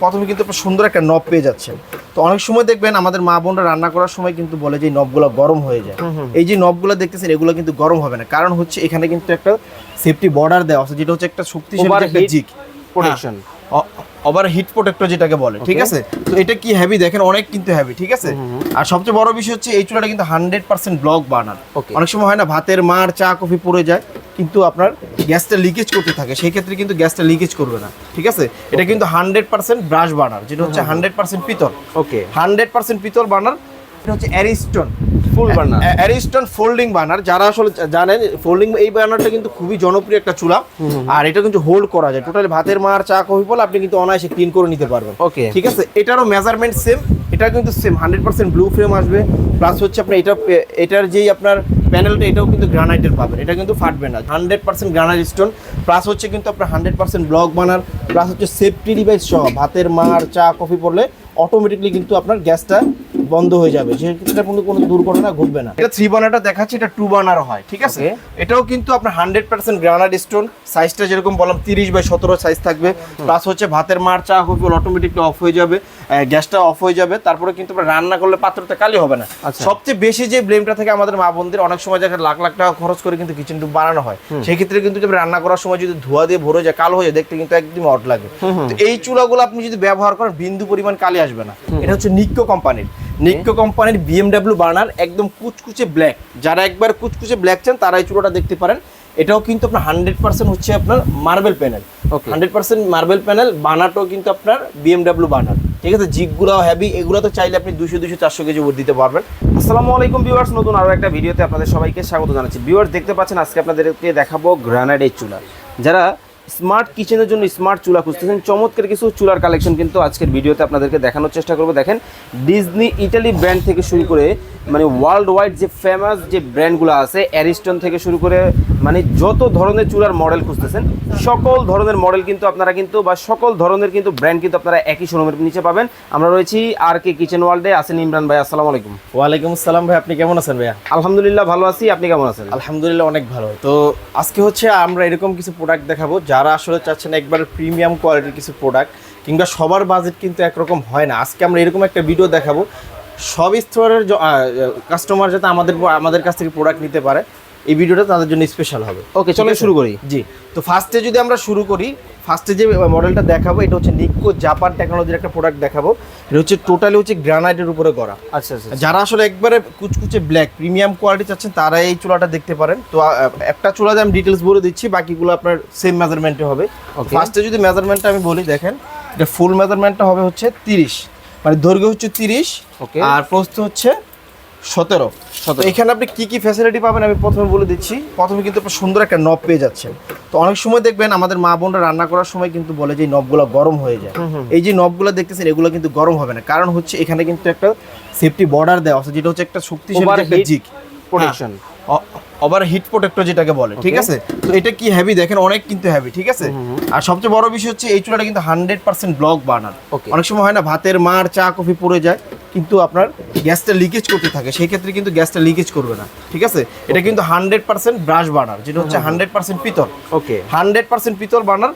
প্রথমে কিন্তু আপনার সুন্দর একটা নব পেয়ে যাচ্ছেন। তো অনেক সময় দেখবেন আমাদের মা বোনরা রান্না করার সময় কিন্তু বলে যে নবগুলো গরম হয়ে যায়। এই যে নবগুলো দেখতেছেন এগুলো কিন্তু গরম হবে না। কারণ হচ্ছে এখানে কিন্তু একটা সেফটি বর্ডার দেওয়া আছে যেটা হচ্ছে একটা শক্তিশালী একটা জিক protection। ওভার হিট প্রোটেক্টর যেটাকে বলে ঠিক আছে? তো এটা কি হেভি দেখেন অনেক কিন্তু হেভি ঠিক আছে? আর সবচেয়ে বড় বিষয় হচ্ছে এই চুলাটা কিন্তু হান্ড্রেড পার্সেন্ট ব্লক Okay. অনেক সময় হয় না ভাতের মার চা কফি পড়ে যায় কিন্তু আপনার গ্যাসটা লিকেজ করতে থাকে সেই ক্ষেত্রে কিন্তু গ্যাসটা লিকেজ করবে না ঠিক আছে? এটা কিন্তু হান্ড্রেড পার্সেন্ট ব্রাশ বানার যেটা হচ্ছে হান্ড্রেড পার্সেন্ট পিতল। ওকে হান্ড্রেড পার্সেন্ট পিতল বানার এটা হচ্ছে Ariston full burner Ariston folding burner যারা আসলে জানেন ফোল্ডিং এই বার্নারটা কিন্তু খুবই জনপ্রিয় একটা চুলা। আর এটা কিন্তু হোল্ড করা যায়। টোটালি ভাতের মার চা কফি বলে আপনি কিন্তু অনায়াসে ক্লিন করে নিতে পারবেন। ওকে ঠিক আছে? এটারও মেজারমেন্ট সেম এটা কিন্তু same hundred percent blue frame আসবে। প্লাস হচ্ছে আপনার এটা এটার যেই আপনার প্যানেলটা এটাও কিন্তু গ্রানাইটের পাবেন। এটা কিন্তু ফাটবে না। Hundred percent granite stone plus হচ্ছে কিন্তু আপনার hundred percent block burner plus হচ্ছে সেফটি ডিভাইস সহ ভাতের মার চা কফি পড়লে অটোমেটিকলি কিন্তু আপনার গ্যাসটা বন্ধ হয়ে যাবে। সেক্ষেত্রে কিন্তু কোনো দুর্ঘটনা ঘটবে না। এটা থ্রি বার্নারটা দেখাচ্ছে এটা টু বার্নার হয় ঠিক আছে? এটাও কিন্তু আপনার হান্ড্রেড পার্সেন্ট গ্রানাইট স্টোন সাইজটা যেরকম বললাম তিরিশ বাই সতেরো সাইজ থাকবে। প্লাস হচ্ছে ভাতের মার চা কফি অটোমেটিকলি অফ হয়ে যাবে গ্যাসটা অফ হয়ে যাবে। তারপরে কিন্তু রান্না করলে পাত্রটা কালি হবে না। আচ্ছা। সবচেয়ে বেশি যে ব্লেমটা থেকে আমাদের মা বোনদের অনেক সময় যায় লাখ লাখ টাকা খরচ করে কিন্তু কিচেন টুপ বানানো হয়। সেক্ষেত্রে কিন্তু রান্না করার সময় যদি ধোয়া দিয়ে ভরে যায় কালো হয়ে যায় দেখতে কিন্তু একদম অট লাগে। তো এই চুলাগুলো আপনি যদি ব্যবহার করেন বিন্দু পরিমাণ কালি আসবে না। এটা হচ্ছে নিক্কো কোম্পানির। নিক্কো কোম্পানির বিএমডাব্লিউ বার্নার একদম কুচকুচে ব্ল্যাক যারা একবার কুচকুচে ব্ল্যাক চান তারা এই চুলাটা দেখতে পারেন। এটাও কিন্তু আপনার হান্ড্রেড পার্সেন্ট হচ্ছে আপনার marble panel Okay. Hundred percent marble panel বানাটাও কিন্তু আপনার বিএমডাব্লিউ বানার ঠিক আছে? জিপগুলো হেভি এগুলো তো চাইলে আপনি দুশো দুশো চারশো কেজি ওর দিতে পারবেন। আসসালামু আলাইকুম ভিউয়ার্স নতুন আরও একটা ভিডিওতে আপনাদের সবাইকে স্বাগত জানাচ্ছি। ভিউয়ার্স দেখতে পাচ্ছেন আজকে আপনাদেরকে দেখাবো গ্রানাইটের চুলা। যারা স্মার্ট কিচেনের জন্য স্মার্ট চুলা খুঁজতেছেন। চমৎকার কিছু চুলার কালেকশন কিন্তু আজকের ভিডিওতে আপনাদেরকে দেখানোর চেষ্টা করব। দেখেন ডিজনি ইটালি ব্র্যান্ড থেকে শুরু করে মানে ওয়ার্ল্ড ওয়াইড যে ফেমাস যে ব্র্যান্ডগুলো আছে অ্যারিস্টন থেকে শুরু করে মানে যত ধরনের চুলার মডেল খুঁজতেছেন সকল ধরনের মডেল কিন্তু আপনারা কিন্তু বা সকল ধরনের কিন্তু ব্র্যান্ড কিন্তু আপনারা একই শোরুমের নিচে পাবেন। আমরা রয়েছি আর কে কিচেন ওয়ার্ল্ডে আছেন ইমরান ভাই আসসালামু আলাইকুম। ওয়ালাইকুম আসসালাম ভাই আপনি কেমন আছেন ভাইয়া? আলহামদুলিল্লাহ ভালো আছি আপনি কেমন আছেন? আলহামদুলিল্লাহ অনেক ভালো। তো আজকে হচ্ছে আমরা এরকম কিছু প্রোডাক্ট দেখাবো যারা আসলে চাচ্ছেন একবার প্রিমিয়াম কোয়ালিটির কিছু প্রোডাক্ট কিংবা সবার বাজেট কিন্তু একরকম হয় না। আজকে আমরা এরকম একটা ভিডিও দেখাবো। সব স্তরের কাস্টমার যাতে আমাদের আমাদের কাছ থেকে প্রোডাক্ট নিতে পারে। এই ভিডিওটা তাদের জন্য স্পেশাল হবে। ওকে চলো? শুরু করি। জি। তো ফার্স্টে যদি আমরা শুরু করি ফার্স্টে যে মডেলটা দেখাবো এটা হচ্ছে নিকো জাপান টেকনোলজির একটা প্রোডাক্ট দেখাবো। এটা হচ্ছে টোটালি হচ্ছে গ্রানাইটের উপরে করা আচ্ছা আচ্ছা যারা আসলে একবারে কুচকুচে ব্ল্যাক প্রিমিয়াম কোয়ালিটি চাচ্ছেন তারা এই চুলাটা দেখতে পারেন। তো একটা চুলাতে আমি ডিটেলস বলে দিচ্ছি বাকিগুলো আপনার সেম মেজারমেন্টে হবে. ফার্স্টে যদি মেজারমেন্টটা আমি বলি দেখেন এটা ফুল মেজারমেন্টটা হবে হচ্ছে তিরিশ। মানে দৈর্ঘ্য হচ্ছে তিরিশ। ওকে আর প্রস্থ হচ্ছে সতেরো। এখানে আপনি কি কি ফ্যাসিলিটি পাবেন আমি প্রথমে বলে দিচ্ছি। প্রথমে কিন্তু আপনার সুন্দর একটা নব পেয়ে যাচ্ছেন। তো অনেক সময় দেখবেন আমাদের মা বোনরা রান্না করার সময় কিন্তু বলে যে নবগুলো গরম হয়ে যায়। এই যে নবগুলো দেখতেছেন এগুলো কিন্তু গরম হবে না। কারণ হচ্ছে এখানে কিন্তু একটা সেফটি বর্ডার দেওয়া আছে যেটা হচ্ছে একটা শক্তিশালী একটা জিক protection। ওভার হিট প্রোটেক্টর যেটাকে বলে ঠিক আছে? তো এটা কি হেভি দেখেন অনেক কিন্তু হেভি ঠিক আছে? আর সবচেয়ে বড় বিষয় হচ্ছে এই চুলাটা কিন্তু হান্ড্রেড পার্সেন্ট ব্লক বানার. অনেক সময় হয় না ভাতের মার চা কফি পড়ে যায়। কিন্তু আপনার গ্যাসটা লিকেজ করতে থাকে সেই ক্ষেত্রে কিন্তু গ্যাসটা লিকেজ করবে না ঠিক আছে? এটা কিন্তু হান্ড্রেড পার্সেন্ট ব্রাশ বার্নার যেটা হচ্ছে হান্ড্রেড পার্সেন্ট পিতল। ওকে হান্ড্রেড পার্সেন্ট পিতল বার্নার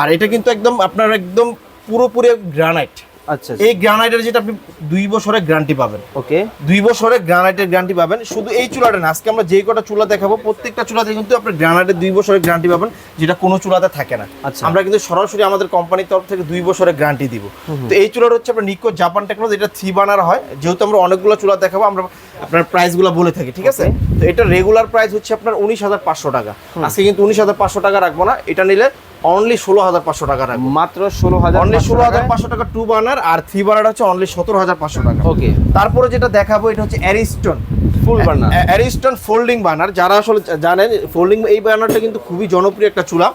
আর এটা কিন্তু একদম আপনার একদম পুরোপুরি গ্রানাইট আচ্ছা এই গ্রানাইটের যেটা আপনি দুই বছরের গ্যারান্টি পাবেন। ওকে। দুই বছরের গ্রানাইটের গ্যারান্টি পাবেন। শুধু এই চুলাটা না আজকে আমরা যেই কটা চুলা দেখাবো প্রত্যেকটা চুলাতে কিন্তু আপনার গ্রানাইটের দুই বছরের গ্যারান্টি পাবেন যেটা কোনো চুলাতে থাকে না। আচ্ছা। আমরা কিন্তু সরাসরি আমাদের কোম্পানির তরফ থেকে দুই বছরের গ্যারান্টি দিব। তো এই চুলাটা হচ্ছে আপনার নিকো জাপান টেকনোলজি এটা থ্রি বানার হয়। যেহেতু আমরা অনেকগুলো চুলা দেখাবো আমরা আপনার প্রাইসগুলো বলে থাকি ঠিক আছে? তো এটা রেগুলার প্রাইস হচ্ছে আপনার উনিশ হাজার পাঁচশো টাকা। আজকে কিন্তু উনিশ হাজার পাঁচশো টাকা রাখব না। এটা নিলে অনলি ষোলো হাজার পাঁচশো টাকা রাখব। মাত্র ষোলো হাজার অনলি ষোলো হাজার পাঁচশো টাকা টু বানার আর থ্রি বানার হচ্ছে অনলি সতেরো হাজার পাঁচশো টাকা। ওকে তারপরে যেটা দেখাবো এটা হচ্ছে Ariston full burner Ariston folding burner যারা আসলে জানেন ফোল্ডিং এই বার্নারটা কিন্তু খুবই জনপ্রিয় একটা চুলা।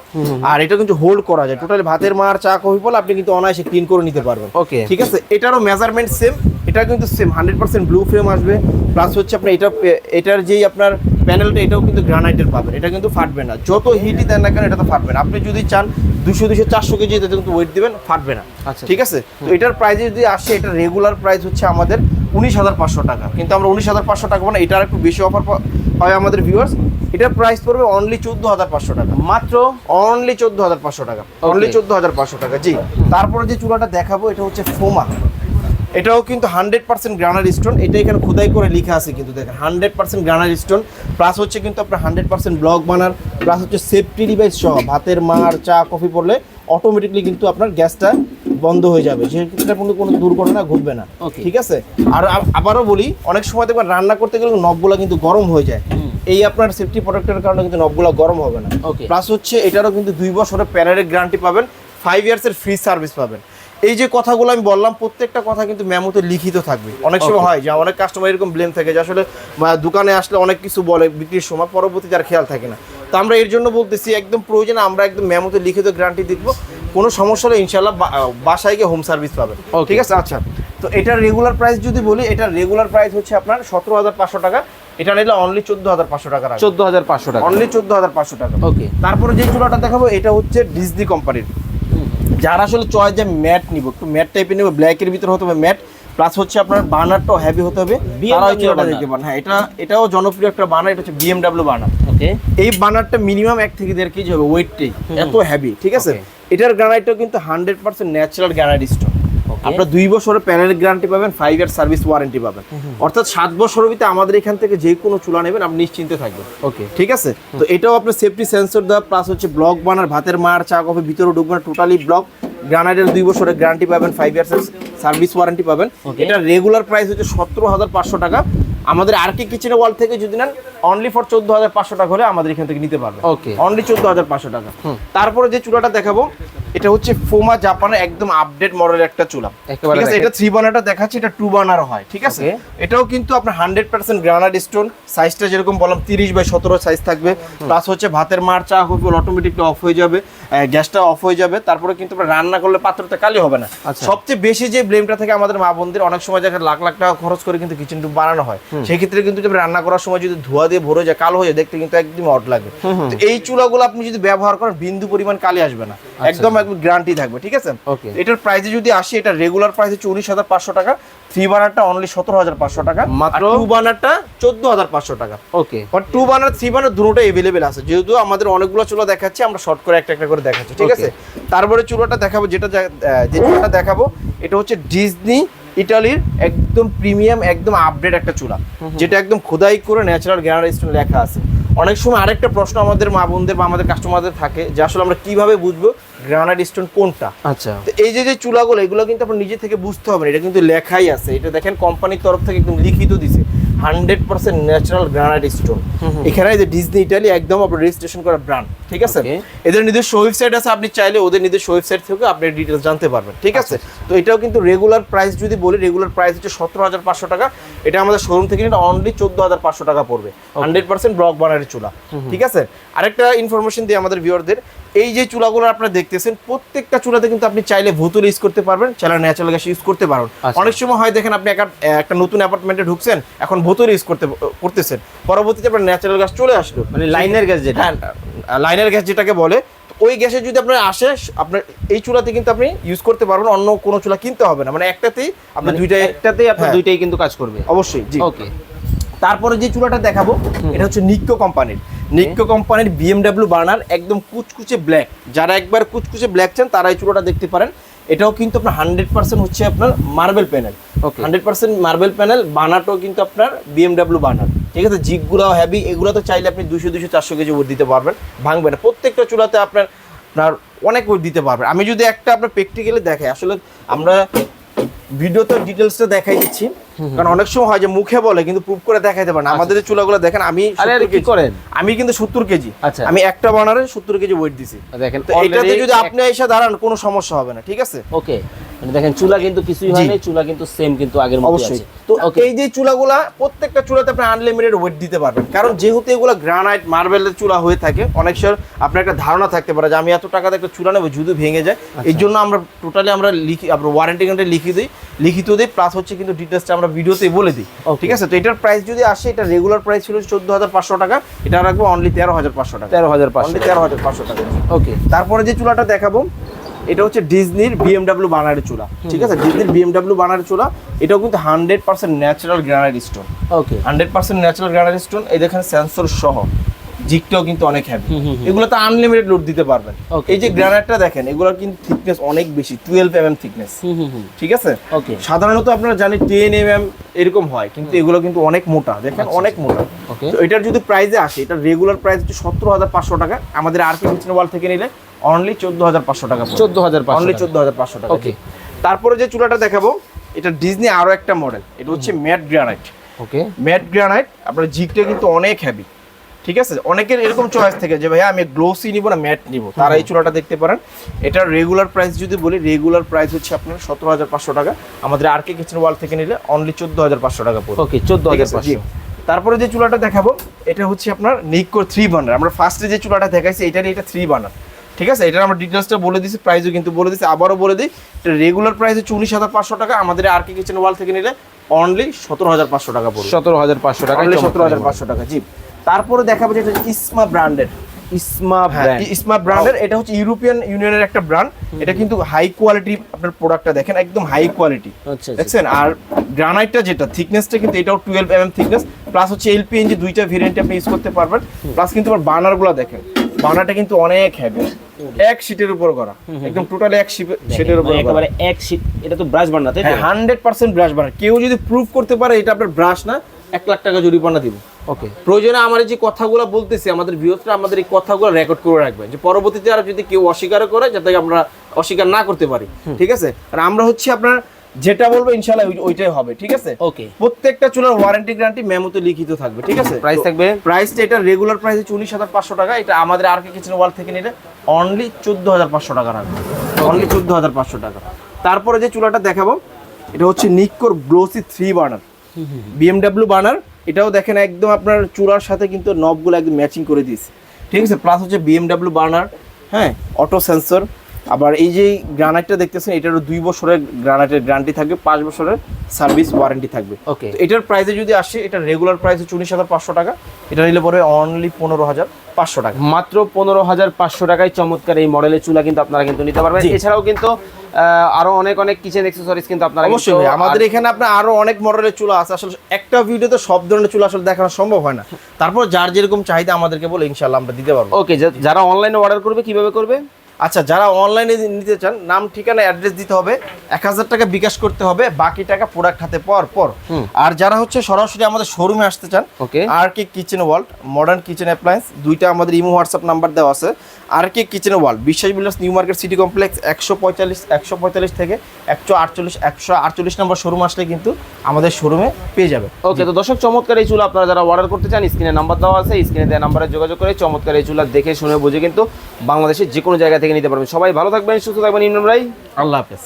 আর এটা কিন্তু হোল্ড করা যায়। টোটালি ভাতের মার চা কফি বলে আপনি কিন্তু অনায়াসে ক্লিন করে নিতে পারবেন। ওকে ঠিক আছে? এটারও মেজারমেন্ট সেম এটা কিন্তু same hundred percent blue frame আসবে। প্লাস হচ্ছে আপনার এটা এটার যেই আপনার প্যানেলটা এটাও কিন্তু গ্রানাইটের পাবেন। এটা কিন্তু ফাটবে না। যত হিটই দেন না কেন এটা তো ফাটবে না। আপনি যদি চান দুশো দুশো চারশো কেজি এটাতে কিন্তু ওয়েট দিবেন ফাটবে না। আচ্ছা। ঠিক আছে? তো এটার প্রাইস যদি আসে এটা রেগুলার প্রাইস হচ্ছে আমাদের উনিশ হাজার পাঁচশো টাকা। কিন্তু আমরা উনিশ হাজার পাঁচশো টাকা মানে এটার একটু বেশি অফার হয় আমাদের ভিউয়ার্স এটার প্রাইস পড়বে অনলি চোদ্দ হাজার পাঁচশো টাকা। মাত্র? অনলি চোদ্দ হাজার পাঁচশো টাকা। অনলি চোদ্দ হাজার পাঁচশো টাকা জি। তারপরে যে চুলাটা দেখাবো এটা হচ্ছে ফোমা এটাও কিন্তু হান্ড্রেড পার্সেন্ট গ্রানার স্টোন। এটা এখানে খোদাই করে লেখা আছে কিন্তু দেখেন hundred percent granite stone. Plus হচ্ছে কিন্তু আপনার hundred percent block burner plus হচ্ছে সেফটি ডিভাইস সহ ভাতের মার চা কফি পড়লে অটোমেটিকলি কিন্তু আপনার গ্যাসটা বন্ধ হয়ে যাবে। সেক্ষেত্রে কোনো কোনো দুর্ঘটনা ঘটবে না. ঠিক আছে? আর আবারও বলি অনেক সময় দেখবেন রান্না করতে গেলে নবগুলো কিন্তু গরম হয়ে যায়। এই আপনার সেফটি প্রোডাক্টের কারণে কিন্তু নবগুলো গরম হবে না. প্লাস হচ্ছে এটারও কিন্তু দুই বছরের প্যারারের গ্যারান্টি পাবেন ফাইভ ইয়ার্সের ফ্রি সার্ভিস পাবেন। এই যে কথাগুলো আমি বললাম প্রত্যেকটা কথা কিন্তু মেমোতে লিখিত থাকবে। অনেক সময় হয় যে অনেক কাস্টমার এরকম ব্লেম থাকে যে আসলে দোকানে আসলে অনেক কিছু বলে বিক্রির সময় পরবর্তীতে আর খেয়াল থাকে না। তো আমরা এর জন্য বলতেছি একদম প্রয়োজনে আমরা একদম মেমোতে লিখিত গ্যারান্টি দিব। কোনো সমস্যা হলে ইনশাল্লাহ বাসায় গিয়ে হোম সার্ভিস পাবেন. ঠিক আছে? আচ্ছা। তো এটার রেগুলার প্রাইস যদি বলি এটার রেগুলার প্রাইস হচ্ছে আপনার সতেরো হাজার পাঁচশো টাকা। এটা নিলে অনলি চোদ্দ হাজার পাঁচশো টাকা চোদ্দ হাজার পাঁচশো টাকা। অনলি চোদ্দ হাজার পাঁচশো টাকা। ওকে তারপরে যে চুলাটা দেখাবো এটা হচ্ছে ডিজনি কোম্পানির যারা আসলে চয়েস যে ম্যাট নিব একটু ম্যাট টাইপের নেবে ব্ল্যাকের ভিতরে হতে হবে ম্যাট প্লাস হচ্ছে আপনার বার্নারটাও হেভি হতে হবে তারা হচ্ছে চুলাটা দেখতে পান। হ্যাঁ এটা এটাও জনপ্রিয় একটা বার্নার এটা হচ্ছে বিএমডাব্লিউ বার্নার ওকে এই বার্নারটা মিনিমাম এক থেকে দেড় কেজি হবে ওয়েটটাই এত হেভি ঠিক আছে. এটার গ্রানাইটটাও কিন্তু hundred percent natural granite stone. আপনার দুই বছরের প্যানেল গ্যারান্টি পাবেন ফাইভ ইয়ার সার্ভিস ওয়ারেন্টি পাবেন। অর্থাৎ সাত বছরের ভিতরে আমাদের এখান থেকে যে কোনো চুলা নেবেন আপনি নিশ্চিন্তে থাকবেন। ওকে ঠিক আছে? তো এটাও আপনার সেফটি সেন্সর দেওয়া প্লাস হচ্ছে ব্লক বানার ভাতের মার চা কফি ভিতরে ঢুকবে টোটালি ব্লক গ্রানাইটের দুই বছরের গ্যারান্টি পাবেন ফাইভ ইয়ার্সের সার্ভিস ওয়ারেন্টি পাবেন। এটা রেগুলার প্রাইস হচ্ছে সতেরো হাজার পাঁচশো টাকা। আমাদের আর কি কিচেনের ওয়াল থেকে যদি নেন অনলি ফর চোদ্দ হাজার পাঁচশো টাকা হলে আমাদের এখান থেকে নিতে পারবেন। ওকে অনলি চোদ্দ হাজার পাঁচশো টাকা। তারপরে যে চুলাটা দেখাবো এটা হচ্ছে ফোমা জাপানের একদম আপডেট মডেলের একটা চুলা। ঠিক আছে? এটা থ্রি বার্নারটা দেখাচ্ছে এটা টু বার্নার হয় ঠিক আছে? এটাও কিন্তু আপনার হান্ড্রেড পার্সেন্ট গ্রানাইট স্টোন সাইজটা যেরকম বললাম তিরিশ বাই সতেরো সাইজ থাকবে। প্লাস হচ্ছে ভাতের মার চা হবে অটোমেটিকলি অফ হয়ে যাবে গ্যাসটা অফ হয়ে যাবে। তারপরে কিন্তু আপনার রান্না করলে পাত্রটা কালি হবে না। আচ্ছা। সবচেয়ে বেশি যে ব্লেমটা থাকে আমাদের মা বোনদের অনেক সময় দেখা লাখ লাখ টাকা খরচ করে কিন্তু কিচেন টুপ বানানো হয়। সেই ক্ষেত্রে কিন্তু রান্না করার সময় যদি ধোয়া দিয়ে ভরে যায় কালো হয়ে যায় দেখতে কিন্তু একদম অট লাগে। এই চুলাগুলো আপনি যদি ব্যবহার করেন বিন্দু পরিমাণ কালি আসবে না। একদম একদম গ্যারান্টি থাকবে ঠিক আছে? এটার প্রাইসে যদি আসে এটা রেগুলার প্রাইস হচ্ছে উনিশ হাজার পাঁচশো টাকা থ্রি বানারটা অনলি সতেরো হাজার পাঁচশো টাকা মাত্র? টু বানারটা চোদ্দ হাজার পাঁচশো টাকা। Okay but two burner three burner দুটোটা available আছে। যেহেতু আমাদের অনেকগুলো চুলা দেখাচ্ছে আমরা শর্ট করে একটা একটা করে দেখাচ্ছি ঠিক আছে? তারপরে চুলাটা দেখাবো যেটা যা- যে চুলাটা দেখাবো এটা হচ্ছে ডিজনি ইটালির একদম প্রিমিয়াম একদম আপডেট একটা চুলা। যেটা একদম খোদাই করে ন্যাচারাল গ্যানার স্টোন লেখা আছে। অনেক সময় আরেকটা প্রশ্ন আমাদের মা বোনদের বা আমাদের কাস্টমারদের থাকে যে আসলে আমরা কীভাবে বুঝব? গ্রানাইট স্টোন কোনটা? আচ্ছা। তো এই যে যে চুলাগুলো এগুলো কিন্তু আপনার নিজে থেকে বুঝতে হবে এটা কিন্তু লেখাই আছে। এটা দেখেন কোম্পানির তরফ থেকে একদম লিখিত দিছে hundred percent natural granite stone এখানে যে ডিজনি ইটালি একদম আপনার রেজিস্ট্রেশন করা ব্র্যান্ড ঠিক আছে. এদের নিজস্ব ওয়েবসাইট আছে আপনি চাইলে ওদের নিজস্ব ওয়েবসাইট থেকে আপনি ডিটেলস জানতে পারবেন ঠিক আছে? তো এটাও কিন্তু রেগুলার প্রাইস যদি বলি রেগুলার প্রাইস হচ্ছে সতেরো হাজার পাঁচশো টাকা। এটা আমাদের শোরুম থেকে নিলে অনলি চোদ্দ হাজার পাঁচশো টাকা পড়বে হান্ড্রেড পার্সেন্ট ব্লক বানারের চুলা ঠিক আছে? আরেকটা ইনফরমেশন দিই আমাদের ভিউয়ারদের এই যে চুলাগুলো আপনারা দেখতেছেন প্রত্যেকটা চুলাতে কিন্তু আপনি চাইলে ভুতুল ইউজ করতে পারবেন চাইলে ন্যাচারাল গ্যাস ইউজ করতে পারবেন। আচ্ছা। অনেক সময় হয় দেখেন আপনি একটা নতুন অ্যাপার্টমেন্টে ঢুকছেন এখন ভুতুল ইউজ করতে করতেছেন। পরবর্তীতে আপনার ন্যাচারাল গ্যাস চলে আসলো। মানে লাইনের গ্যাস যেটা। লাইনের গ্যাস যেটাকে বলে ওই গ্যাসে যদি আপনার আসে আপনার এই চুলাতে কিন্তু আপনি ইউজ করতে পারবেন অন্য কোনো চুলা কিনতে হবে না। মানে একটাতেই আপনার মানে দুইটাই একটাতেই আপনার হ্যাঁ। দুইটাই কিন্তু কাজ করবে। অবশ্যই জি। ওকে তারপরে যে চুলাটা দেখাবো এটা হচ্ছে নিক্কো কোম্পানির নিক্কো কোম্পানির বিএমডাব্লিউ বার্নার একদম কুচকুচে ব্ল্যাক যারা একবার কুচকুচে ব্ল্যাক চান তারা এই চুলাটা দেখতে পারেন। এটাও কিন্তু আপনার হান্ড্রেড পার্সেন্ট হচ্ছে আপনার marble panel. Hundred percent marble panel বানাটাও কিন্তু আপনার বিএমডাব্লিউ বানার ঠিক আছে? জিগগুলো হ্যাভি এগুলো তো চাইলে আপনি দুশো দুশো চারশো কেজি ওর দিতে পারবেন। ভাঙবে না। প্রত্যেকটা চুলাতে আপনার আপনার অনেক ওর দিতে পারবেন। আমি যদি একটা আপনার প্র্যাকটিক্যালি দেখাই আসলে আমরা ভিডিওতে ডিটেলসটা দেখাই দিচ্ছি। কারণ অনেক সময় হয় যে মুখে বলে কিন্তু প্রুফ করে দেখাইতে পারে না। আমাদের যে চুলাগুলো দেখেন আমি আরে, আরে, 70 কি করেন? আমি কিন্তু সত্তর কেজি। আচ্ছা। আমি একটা বানারে সত্তর কেজি ওয়েট দিছি। দেখেন এটাতে যদি আপনি এসে দাঁড়ান কোনো সমস্যা হবে না ঠিক আছে? ওকে মানে দেখেন চুলা কিন্তু কিছুই। হয়নি চুলা কিন্তু সেম কিন্তু আগের মতো আছে। তো এই যে চুলাগুলা প্রত্যেকটা চুলাতে আপনি আনলিমিটেড ওয়েট দিতে পারবেন। কারণ যেহেতু এগুলো গ্রানাইট মার্বেলের চুলা হয়ে থাকে অনেক সময় আপনার একটা ধারণা থাকতে পারে যে আমি এত টাকাতে একটা চুলা নেব যদি ভেঙে যায়। আচ্ছা। এই জন্য আমরা টোটালি আমরা লিখি আমরা ওয়ারেন্টি কার্ডে লিখে দিই লিখিত দিই প্লাস হচ্ছে কিন্তু ডিটেলসটা আমরা ভিডিওতে বলে দিই. ঠিক আছে? তো এটার প্রাইস যদি আসে এটা রেগুলার প্রাইস ছিল চোদ্দ হাজার পাঁচশো টাকা এটা রাখব অনলি তেরো হাজার পাঁচশো টাকা। তেরো হাজার পাঁচশো তেরো হাজার পাঁচশো টাকা। ওকে তারপরে যে চুলাটা দেখাবো এটা হচ্ছে ডিজনির বিএমডাব্লিউ বানারের চূড়া ঠিক আছে? ডিজনির বিএমডাব্লিউ বানারের চূড়া এটাও কিন্তু hundred percent natural granite stone okay hundred percent natural granite stone এই দেখেন সেন্সর সহ। জিকটাও কিন্তু অনেক হ্যাভি। এগুলো তো আনলিমিটেড লোড দিতে পারবেন. এই যে গ্রানাইটটা দেখেন এগুলোর কিন্তু থিকনেস অনেক বেশি টুয়েলভ এম এম থিকনেস ঠিক আছে? ওকে সাধারণত আপনারা জানি টেন এম এম এরকম হয় কিন্তু এগুলো কিন্তু অনেক মোটা দেখেন আচ্ছা, অনেক মোটা। তো এটার যদি প্রাইসে আসে এটা রেগুলার প্রাইস হচ্ছে সতেরো হাজার পাঁচশো টাকা আমাদের আর কিচেন ওয়াল থেকে নিলে অনলি চোদ্দ হাজার পাঁচশো টাকা চোদ্দ হাজার অনলি চোদ্দ হাজার পাঁচশো টাকা। ওকে তারপরে যে চুলাটা দেখাবো এটা ডিজনি আরও একটা মডেল এটা হচ্ছে matte granite okay matte granite আপনার জিকটা কিন্তু অনেক হেভি ঠিক আছে? অনেকের এরকম চয়েস থেকে যে ভাইয়া আমি গ্লোসি নিব না ম্যাট নিব? তারা এই চুলাটা দেখতে পারেন। এটার রেগুলার প্রাইস যদি বলি রেগুলার প্রাইস হচ্ছে আপনার সতেরো হাজার পাঁচশো টাকা। আমাদের আর কে কিচেন ওয়াল থেকে নিলে অনলি চোদ্দ হাজার পাঁচশো টাকা পড়বে। ওকে চোদ্দ হাজার পাঁচশো। তারপরে যে চুলাটা দেখাবো এটা হচ্ছে আপনার নিকো থ্রি বার্নার আমরা ফার্স্টে যে চুলাটা দেখাইছি এটার এটা থ্রি বার্নার ঠিক আছে? এটার আমরা ডিটেলসটা বলে দিছি প্রাইসও কিন্তু বলে দিছি। আবারও বলে দিই এটা রেগুলার প্রাইস হচ্ছে উনিশ হাজার পাঁচশো টাকা। আমাদের আর কে কিচেন ওয়াল থেকে নিলে অনলি সতেরো হাজার পাঁচশো টাকা পড়বে। সতেরো হাজার পাঁচশো টাকা সতেরো হাজার পাঁচশো টাকা জি। তারপরে দেখাবো যেটা ইসমা ব্র্যান্ডের। ইসমা হ্যাঁ ইসমা ব্র্যান্ডের এটা হচ্ছে ইউরোপিয়ান ইউনিয়নের একটা ব্র্যান্ড। এটা কিন্তু হাই কোয়ালিটি আপনার প্রোডাক্টটা দেখেন একদম হাই কোয়ালিটি। আচ্ছা আচ্ছা। দেখছেন? আর গ্রানাইটটা যেটা থিকনেসটা কিন্তু এটাও twelve M M thickness plus হচ্ছে এলপিএনজি দুইটা ভেরিয়েন্ট আপনি ইউজ করতে পারবেন প্লাস কিন্তু আমার বার্নারগুলো দেখেন। বার্নারটা কিন্তু অনেক হেভি এক শিটের উপর করা। একদম টোটালি এক শিটের উপর মানে একেবারে এক শীত এটা তো ব্রাশ বান্না তাই তো? হান্ড্রেড পার্সেন্ট ব্রাশ বার্নার কেউ যদি প্রুফ করতে পারে এটা আপনার ব্রাশ না এক লাখ টাকা জরিমানা দিব। ওকে প্রয়োজনে আমার যে কথাগুলো বলতেছি আমাদের ভিউসরা আমাদের এই কথাগুলো রেকর্ড করে রাখবেন যে পরবর্তীতে আর যদি কেউ অস্বীকার করে যাতে আমরা অস্বীকার না করতে পারি। ঠিক আছে? আর আমরা হচ্ছে আপনার যেটা বলব ইনশাল্লাহ ওই- ওইটাই হবে ঠিক আছে? ওকে প্রত্যেকটা চুলার ওয়ারেন্টি গ্যারান্টি মেমোতে লিখিত থাকবে ঠিক আছে? প্রাইস থাকবে? প্রাইসটা এটা রেগুলার প্রাইস হচ্ছে উনিশ হাজার পাঁচশো টাকা এটা আমাদের আর কে কিচেন ওয়াল থেকে নিলে অনলি চোদ্দ হাজার পাঁচশো টাকা রাখবে। অনলি চোদ্দ হাজার পাঁচশো টাকা। তারপরে যে চুলাটা দেখাবো এটা হচ্ছে নিক্কোর glossy three burner BMW burner এটাও দেখেন একদম আপনার চূড়ার সাথে কিন্তু নবগুলো একদম ম্যাচিং করে দিয়েছে। ঠিক আছে? প্লাস হচ্ছে বিএমডাব্লিউ বার্নার হ্যাঁ? অটো সেন্সর আবার এই যে গ্রানাইটটা দেখতেছেন এটারও দুই বছরের গ্রানাইটের গ্যারান্টি থাকবে পাঁচ বছরের সার্ভিস ওয়ারেন্টি থাকবে। ওকে এটার প্রাইসে যদি আসে এটা রেগুলার প্রাইস উনিশ হাজার পাঁচশো টাকা এটা নিলে পরে অনলি পনেরো হাজার পাঁচশো টাকা। মাত্র পনেরো হাজার পাঁচশো টাকায় চমৎকার এই মডেলের চুলা কিন্তু আপনারা কিন্তু নিতে পারবেন। এছাড়াও কিন্তু আরও অনেক অনেক কিচেন অ্যাক্সেসরিজ কিন্তু আপনারা অবশ্যই আমাদের এখানে আপনার আরও অনেক মডেলের চুলা আছে। আসলে একটা ভিডিওতে সব ধরনের চুলা আসলে দেখানো সম্ভব হয় না। তারপর যার যেরকম চাহিদা আমাদেরকে বলে ইনশাল্লাহ আমরা দিতে পারব। ওকে যারা অনলাইনে অর্ডার করবে কীভাবে করবে? আচ্ছা যারা অনলাইনে নিতে চান নাম ঠিকানা অ্যাড্রেস দিতে হবে। এক হাজার টাকা বিকাশ করতে হবে বাকি টাকা প্রোডাক্ট হাতে পর। হুম। আর যারা হচ্ছে সরাসরি আমাদের শোরুমে আসতে চান ওকে। আর K kitchen world modern kitchen appliance দুইটা আমাদের ইমো হোয়াটসঅ্যাপ নাম্বার দেওয়া আছে। আর K kitchen world Biswas builders new market city complex একশো পঁয়তাল্লিশ একশো পঁয়তাল্লিশ থেকে একশো আটচল্লিশ একশো আটচল্লিশ নম্বর শোরুম আসলে কিন্তু আমাদের শোরুমে পেয়ে যাবে। ওকে তো দর্শক চমৎকার এই চুলা আপনারা যারা অর্ডার করতে চান স্ক্রিনে নাম্বার দেওয়া আছে স্ক্রিনে দেওয়া নাম্বারে যোগাযোগ করে চমৎকার এই চুলা দেখে শুনে বুঝে কিন্তু বাংলাদেশের যে কোনো জায়গা থেকে নিতে পারবেন। সবাই ভালো থাকবেন সুস্থ থাকবেন ইমরান ভাই। আল্লাহ হাফেজ।